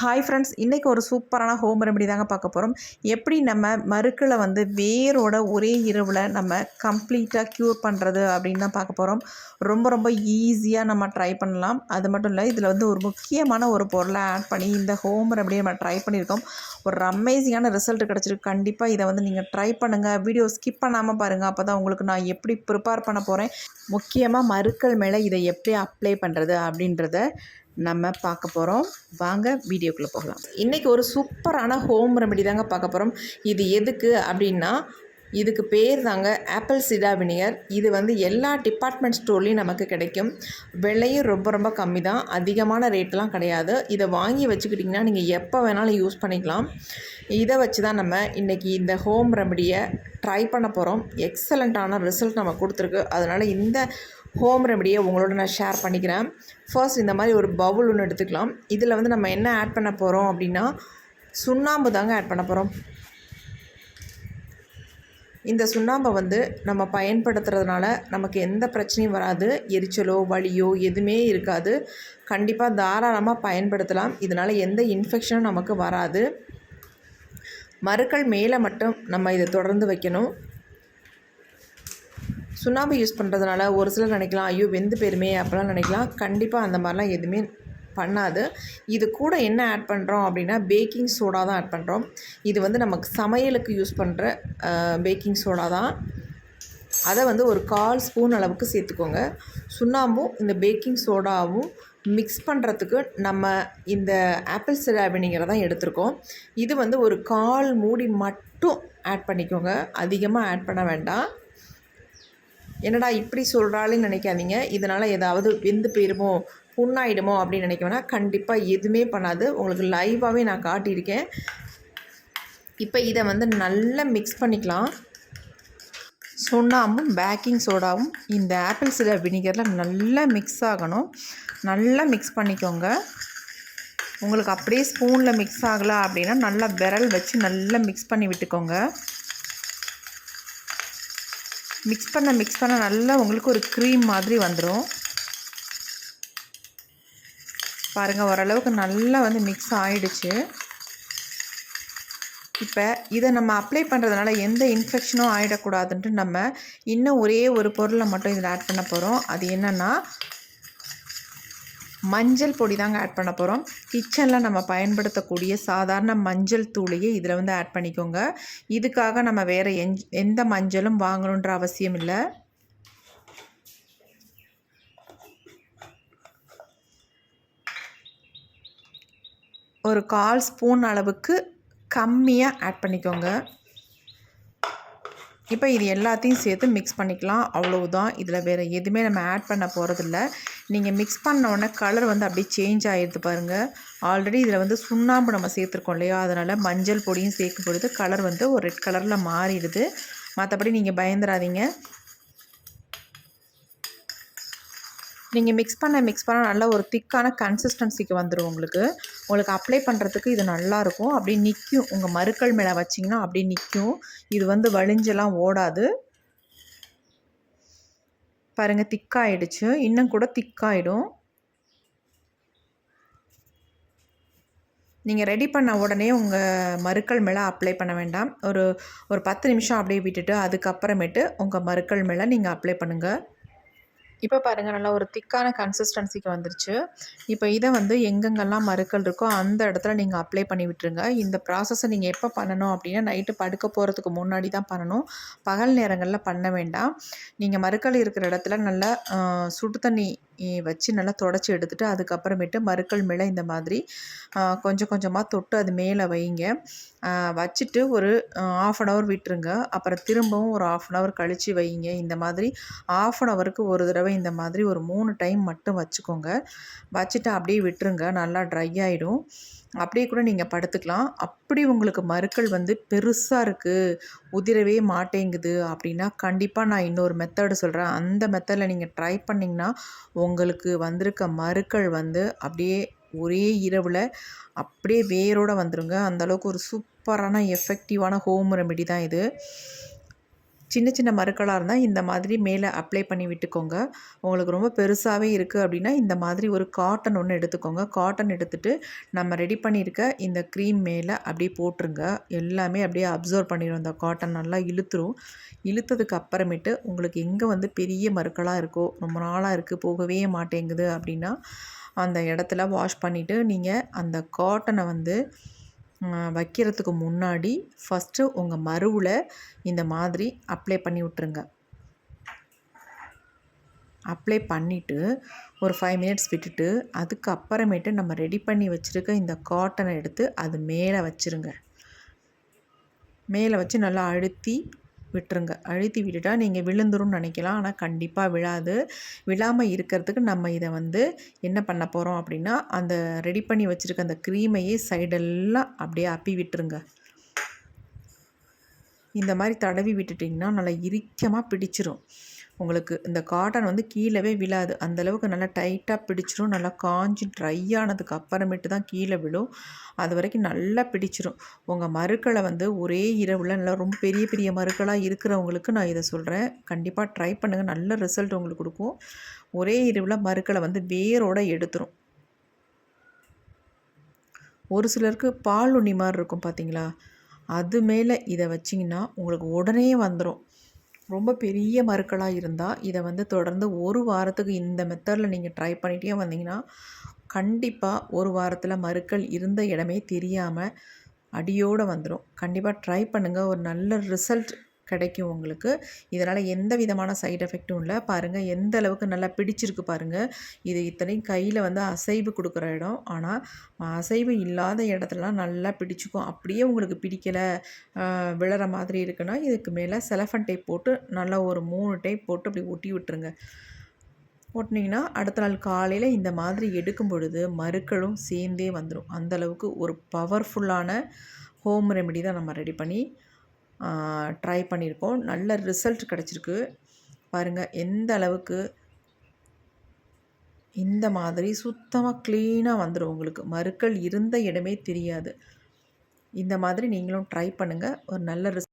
Hi friends இன்றைக்கி ஒரு சூப்பரான ஹோம் ரெமெடி தாங்க பார்க்க போகிறோம் எப்படி நம்ம மருக்களை வந்து வேரோட ஒரே இரவில் நம்ம கம்ப்ளீட்டாக க்யூர் பண்ணுறது அப்படின்னு தான் பார்க்க போகிறோம் ரொம்ப ரொம்ப ஈஸியாக நம்ம ட்ரை பண்ணலாம். அது மட்டும் இல்லை இதில் வந்து ஒரு முக்கியமான ஒரு பொருளை ஆட் பண்ணி இந்த ஹோம் ரெமெடியை நம்ம ட்ரை பண்ணியிருக்கோம். ஒரு அமேசிங்கான ரிசல்ட் கிடச்சிருக்கு. கண்டிப்பாக இதை வந்து நீங்கள் ட்ரை பண்ணுங்கள் வீடியோ ஸ்கிப் பண்ணாமல் பாருங்கள் அப்போ தான் உங்களுக்கு நான் எப்படி ப்ரிப்பேர் பண்ண போகிறேன் முக்கியமாக மருக்கள் மேலே இதை எப்படி அப்ளை பண்ணுறது அப்படின்றத நம்ம பார்க்க போகிறோம் வாங்க வீடியோக்குள்ளே போகலாம். இன்றைக்கி ஒரு சூப்பரான ஹோம் ரெமெடி தாங்க பார்க்க போகிறோம் இது எதுக்கு அப்படின்னா இதுக்கு பேர் தாங்க ஆப்பிள் சிடா வினிகர் இது வந்து எல்லா டிபார்ட்மெண்ட் ஸ்டோர்லேயும் நமக்கு கிடைக்கும். விலையும் ரொம்ப ரொம்ப கம்மி தான் அதிகமான ரேட்லாம் கிடையாது. இதை வாங்கி வச்சுக்கிட்டிங்கன்னா நீங்கள் எப்போ வேணாலும் யூஸ் பண்ணிக்கலாம். இதை வச்சு தான் நம்ம இன்றைக்கி இந்த ஹோம் ரெமடியை ட்ரை பண்ண போகிறோம் எக்ஸலண்ட்டான ரிசல்ட் நம்ம கொடுத்துருக்கு. அதனால் இந்த ஹோம் ரெமடியை உங்களோட நான் ஷேர் பண்ணிக்கிறேன். ஃபர்ஸ்ட் இந்த மாதிரி ஒரு பவுல் ஒன்று எடுத்துக்கலாம். இதில் வந்து நம்ம என்ன ஆட் பண்ண போகிறோம் அப்படின்னா சுண்ணாம்பு தாங்க ஆட் பண்ண போகிறோம் இந்த சுண்ணாம்பை வந்து நம்ம பயன்படுத்துறதுனால நமக்கு எந்த பிரச்சனையும் வராது. எரிச்சலோ வலியோ எதுவுமே இருக்காது. கண்டிப்பாக தாராளமாக பயன்படுத்தலாம். இதனால் எந்த இன்ஃபெக்ஷனும் நமக்கு வராது. மறுக்கள் மேலே மட்டும் நம்ம இதை தொடர்ந்து வைக்கணும். சுண்ணாம்பு யூஸ் பண்ணுறதுனால ஒரு சிலர் நினைக்கலாம் ஐயோ வெந்து போயிருமே அப்படிலாம் நினைக்கலாம். கண்டிப்பாக அந்த மாதிரிலாம் எதுவுமே பண்ணாது. இது கூட என்ன ஆட் பண்ணுறோம் அப்படின்னா பேக்கிங் சோடா தான் ஆட் பண்ணுறோம் இது வந்து நமக்கு சமையலுக்கு யூஸ் பண்ணுற பேக்கிங் சோடா தான். அதை வந்து ஒரு கால் ஸ்பூன் அளவுக்கு சேர்த்துக்கோங்க. சுண்ணாம்பும் இந்த பேக்கிங் சோடாவும் மிக்ஸ் பண்ணுறதுக்கு நம்ம இந்த ஆப்பிள் சிரா வினிகரை தான் எடுத்திருக்கோம். இது வந்து ஒரு கால் மூடி மட்டும் ஆட் பண்ணிக்கோங்க. அதிகமாக ஆட் பண்ண வேண்டாம். என்னடா இப்படி சொல்கிறாள்னு நினைக்காதீங்க. இதனால் ஏதாவது வெந்து போயிருமோ புண்ணாயிடுமோ அப்படின்னு நினைக்க கண்டிப்பாக எதுவுமே பண்ணாது. உங்களுக்கு லைவாகவே நான் காட்டியிருக்கேன். இப்போ இதை வந்து நல்லா மிக்ஸ் பண்ணிக்கலாம். சுண்ணாம்பும் பேக்கிங் சோடாவும் இந்த ஆப்பிள் சிலர் வினிகரில் நல்லா மிக்ஸ் ஆகணும். நல்லா மிக்ஸ் பண்ணிக்கோங்க. உங்களுக்கு அப்படியே ஸ்பூனில் மிக்ஸ் ஆகலை அப்படின்னா நல்லா விரல் வச்சு நல்லா மிக்ஸ் பண்ணி விட்டுக்கோங்க. மிக்ஸ் பண்ண மிக்ஸ் பண்ண நல்லா உங்களுக்கு ஒரு க்ரீம் மாதிரி வந்துடும் பாருங்கள் ஓரளவுக்கு நல்லா வந்து மிக்ஸ் ஆகிடுச்சு இப்போ இதை நம்ம அப்ளை பண்ணுறதுனால எந்த இன்ஃபெக்ஷனும் ஆகிடக்கூடாதுன்ட்டு நம்ம இன்னும் ஒரே ஒரு பொருளை மட்டும் இதில் ஆட் பண்ண போகிறோம் அது என்னென்னா மஞ்சள் பொடி தாங்க ஆட் பண்ண போகிறோம் கிச்சனில் நம்ம பயன்படுத்தக்கூடிய சாதாரண மஞ்சள் தூளையே இதில் வந்து ஆட் பண்ணிக்கோங்க. இதுக்காக நம்ம வேறு எஞ் எந்த மஞ்சளும் வாங்கணுன்ற அவசியம் இல்லை. ஒரு கால் ஸ்பூன் அளவுக்கு கம்மியாக ஆட் பண்ணிக்கோங்க. இப்போ இது எல்லாத்தையும் சேர்த்து மிக்ஸ் பண்ணிக்கலாம். அவ்வளவுதான். இதில் வேறு எதுவுமே நம்ம ஆட் பண்ண போகிறதில்ல நீங்கள் மிக்ஸ் பண்ண உடனே கலர் வந்து அப்படியே சேஞ்ச் ஆகிடுது பாருங்கள் ஆல்ரெடி இதில் வந்து சுண்ணாம்பு நம்ம சேர்த்துருக்கோம் இல்லையா? அதனால் மஞ்சள் பொடியும் சேர்க்கும் பொழுது கலர் வந்து ஒரு ரெட் கலரில் மாறிடுது. மற்றபடி நீங்கள் பயந்துடாதீங்க நீங்கள் மிக்ஸ் பண்ண மிக்ஸ் பண்ண நல்ல ஒரு திக்கான கன்சிஸ்டன்சிக்கு வந்துடும் உங்களுக்கு. உங்களுக்கு அப்ளை பண்ணுறதுக்கு இது நல்லாயிருக்கும் அப்படியே நிற்கும் உங்கள் மறுக்கள் மேலே வச்சிங்கன்னா அப்படியே நிற்கும் இது வந்து வழிஞ்செல்லாம் ஓடாது. பாருங்கள் திக்காயிடுச்சு. இன்னும் கூட திக்காயிடும். நீங்கள் ரெடி பண்ண உடனே உங்கள் மறுக்கள் மேலே அப்ளை பண்ண வேண்டாம். ஒரு ஒரு பத்து நிமிஷம் அப்படியே விட்டுட்டு அதுக்கப்புறமேட்டு உங்கள் மறுக்கள் மேலே நீங்கள் அப்ளை பண்ணுங்கள் இப்போ பாருங்கள் நல்லா ஒரு திக்கான கன்சிஸ்டன்சிக்கு வந்துருச்சு. இப்போ இதை வந்து எங்கெங்கெல்லாம் மறுக்கள் இருக்கோ அந்த இடத்துல நீங்கள் அப்ளை பண்ணி விட்டுருங்க. இந்த ப்ராசஸை நீங்கள் எப்போ பண்ணணும் அப்படின்னா நைட்டு படுக்க போகிறதுக்கு முன்னாடி தான் பண்ணணும். பகல் நேரங்களில் பண்ண வேண்டாம். நீங்கள் மறுக்கள் இருக்கிற இடத்துல நல்லா சுடு தண்ணி வச்சு நல்லா தொடச்சி எடுத்துகிட்டு அதுக்கப்புறமேட்டு மறுக்கள் மேலே இந்த மாதிரி கொஞ்சம் கொஞ்சமாக தொட்டு அது மேலே வைங்க. வச்சுட்டு ஒரு ஆஃப் அன் ஹவர் விட்டுருங்க. அப்புறம் திரும்பவும் ஒரு ஆஃப் அன் ஹவர் கழித்து வைங்க. இந்த மாதிரி ஆஃப் அன் ஹவருக்கு ஒரு தடவை இந்த மாதிரி ஒரு மூணு டைம் மட்டும் வச்சுக்கோங்க. வச்சுட்டு அப்படியே விட்டுருங்க. நல்லா ட்ரை ஆகிடும் அப்படியே கூட நீங்கள் படுத்துக்கலாம். அப்படி உங்களுக்கு மறுக்கள் வந்து பெருசாக இருக்குது உதிரவே மாட்டேங்குது அப்படின்னா கண்டிப்பாக நான் இன்னொரு மெத்தடு சொல்கிறேன் அந்த மெத்தடில் நீங்கள் ட்ரை பண்ணிங்கன்னா உங்களுக்கு வந்திருக்க மறுக்கள் வந்து அப்படியே ஒரே இரவில் அப்படியே வேரோடு வந்துடுங்க அந்தளவுக்கு ஒரு சூப்பரான எஃபெக்டிவான ஹோம் ரெமெடி தான் இது. சின்ன சின்ன மருக்களாக இருந்தால் இந்த மாதிரி மேலே அப்ளை பண்ணி விட்டுக்கோங்க. உங்களுக்கு ரொம்ப பெருசாகவே இருக்குது அப்படின்னா இந்த மாதிரி ஒரு காட்டன் ஒன்று எடுத்துக்கோங்க. காட்டன் எடுத்துகிட்டு நம்ம ரெடி பண்ணியிருக்க இந்த க்ரீம் மேலே அப்படியே போட்டுருங்க. எல்லாமே அப்படியே அப்சர்வ் பண்ணிடும் இந்த காட்டன் நல்லா இழுத்துரும். இழுத்ததுக்கு அப்புறமேட்டு உங்களுக்கு எங்கே வந்து பெரிய மருக்களாக இருக்கோ ரொம்ப நாளாக இருக்குது போகவே மாட்டேங்குது அப்படின்னா அந்த இடத்துல வாஷ் பண்ணிவிட்டு நீங்கள் அந்த காட்டனை வந்து வைக்கிறதுக்கு முன்னாடி ஃபஸ்ட்டு உங்கள் மருவில் இந்த மாதிரி அப்ளை பண்ணி விட்ருங்க அப்ளை பண்ணிவிட்டு ஒரு ஃபைவ் மினிட்ஸ் விட்டுட்டு அதுக்கப்புறமேட்டு நம்ம ரெடி பண்ணி வச்சுருக்க இந்த காட்டனை எடுத்து அது மேலே வச்சுருங்க. மேலே வச்சு நல்லா அழுத்தி விட்டுருங்க. அழுத்தி விட்டுட்டால் நீங்கள் விழுந்துரும்னு நினைக்கலாம். ஆனால் கண்டிப்பாக விழாது. விழாமல் இருக்கிறதுக்கு நம்ம இதை வந்து என்ன பண்ண போகிறோம் அப்படின்னா அந்த ரெடி பண்ணி வச்சுருக்க அந்த க்ரீமையே சைடெல்லாம் அப்படியே அப்பி விட்டுருங்க. இந்த மாதிரி தடவி விட்டுட்டிங்கன்னா நல்லா இறுக்கமாக பிடிச்சிரும். உங்களுக்கு இந்த காட்டன் வந்து கீழவே விழாது. அந்தளவுக்கு நல்லா டைட்டாக பிடிச்சிரும். நல்லா காஞ்சி ட்ரை ஆனதுக்கு அப்புறமேட்டு தான் கீழே விழும். அது வரைக்கும் நல்லா பிடிச்சிரும். உங்கள் மருக்களை வந்து ஒரே இரவில் நல்லா ரொம்ப பெரிய பெரிய மருக்களாக இருக்கிறவங்களுக்கு நான் இதை சொல்கிறேன் கண்டிப்பாக ட்ரை பண்ணுங்கள் நல்ல ரிசல்ட் உங்களுக்கு கொடுக்கும். ஒரே இரவில் மறுக்களை வந்து வேரோடு எடுத்துரும். ஒரு சிலருக்கு பால் உண்ணி மாதிரி இருக்கும் பார்த்தீங்களா அது மேலே இதை வச்சிங்கன்னா உங்களுக்கு உடனே வந்துடும் ரொம்ப பெரிய மருக்களாக இருந்தால் இதை வந்து தொடர்ந்து ஒரு வாரத்துக்கு இந்த மெத்தடில் நீங்கள் ட்ரை பண்ணிகிட்டே வந்தீங்கன்னா கண்டிப்பாக ஒரு வாரத்தில் மருக்கள் இருந்த இடமே தெரியாமல் அடியோடு வந்துடும் கண்டிப்பாக ட்ரை பண்ணுங்கள் ஒரு நல்ல ரிசல்ட் கிடைக்கும் உங்களுக்கு. இதனால் எந்த விதமான சைட் எஃபெக்ட்டும் இல்லை. பாருங்கள் எந்த அளவுக்கு நல்லா பிடிச்சிருக்கு பாருங்கள் இது இத்தனையும் கையில் வந்து அசைவு கொடுக்குற இடம். ஆனால் அசைவு இல்லாத இடத்துலலாம் நல்லா பிடிச்சிக்கும். அப்படியே உங்களுக்கு பிடிக்கலை விழற மாதிரி இருக்குன்னா இதுக்கு மேலே செலஃபன் டைப் போட்டு நல்லா ஒரு மூணு டைப் போட்டு அப்படி ஒட்டி விட்டுருங்க. ஒட்டினீங்கன்னா அடுத்த நாள் காலையில் இந்த மாதிரி எடுக்கும் பொழுது மருக்களும் சேர்ந்தே வந்துடும் அந்தளவுக்கு ஒரு பவர்ஃபுல்லான ஹோம் ரெமெடி தான் நம்ம ரெடி பண்ணி ட்ரை பண்ணியிருக்கோம். நல்ல ரிசல்ட் கிடச்சிருக்கு. பாருங்கள் எந்த அளவுக்கு இந்த மாதிரி சுத்தமாக க்ளீனாக வந்துடும் உங்களுக்கு. மறுக்கள் இருந்த இடமே தெரியாது. இந்த மாதிரி நீங்களும் ட்ரை பண்ணுங்கள் ஒரு நல்ல ரிசல்ட்